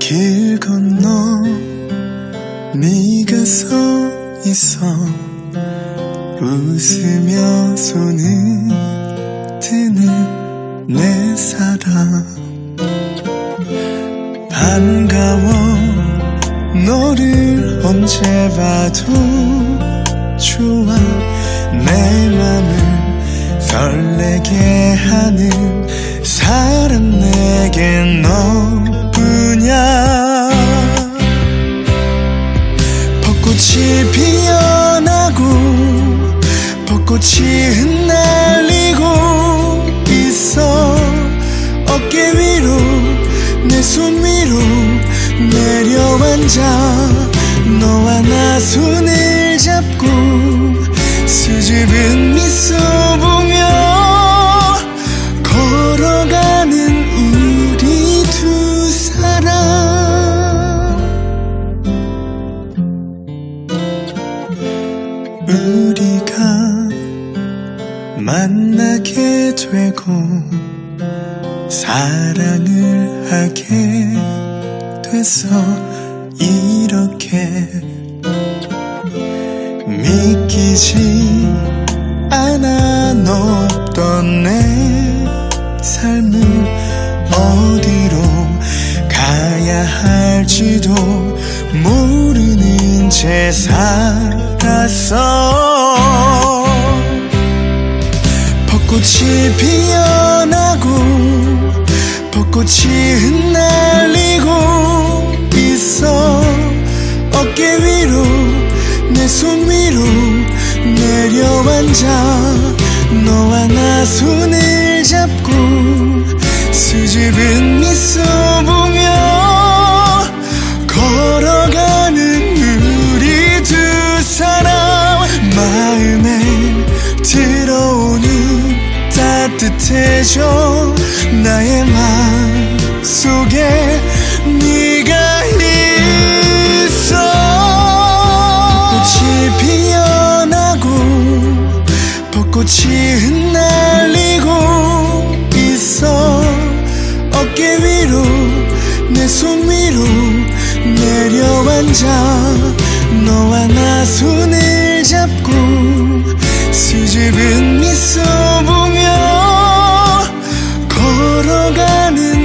길 건너 네가 서 있어. 웃으며 손을 드는 내 사랑. 반가워 너를 언제 봐도 좋아. 내 맘을 설레게 하는 사람 내겐 너뿐이야. 벚꽃이 피어나고 벚꽃이 흩날리고 있어. 어깨 위로 내 손 위로 내려앉아. 너와 나 손을 우리가 만나게 되고 사랑을 하게 돼서 이렇게 믿기지 않아 너 없던 내 삶을 어디로 가야 할지도 모르는 채 살았어 벚꽃이 피어나고 벚꽃이 흩날리고 있어. 어깨 위로 내 손 위로 내려앉아. 너와 나 손을 잡고 수줍은 미소 따뜻해져 나의 맘 속에 네가 있어. 벚꽃이 피어나고 벚꽃이 흩날리고 있어. 어깨 위로 내 손 위로 내려앉아 너와 나 손을 잡고 수줍은 미소 걸어가는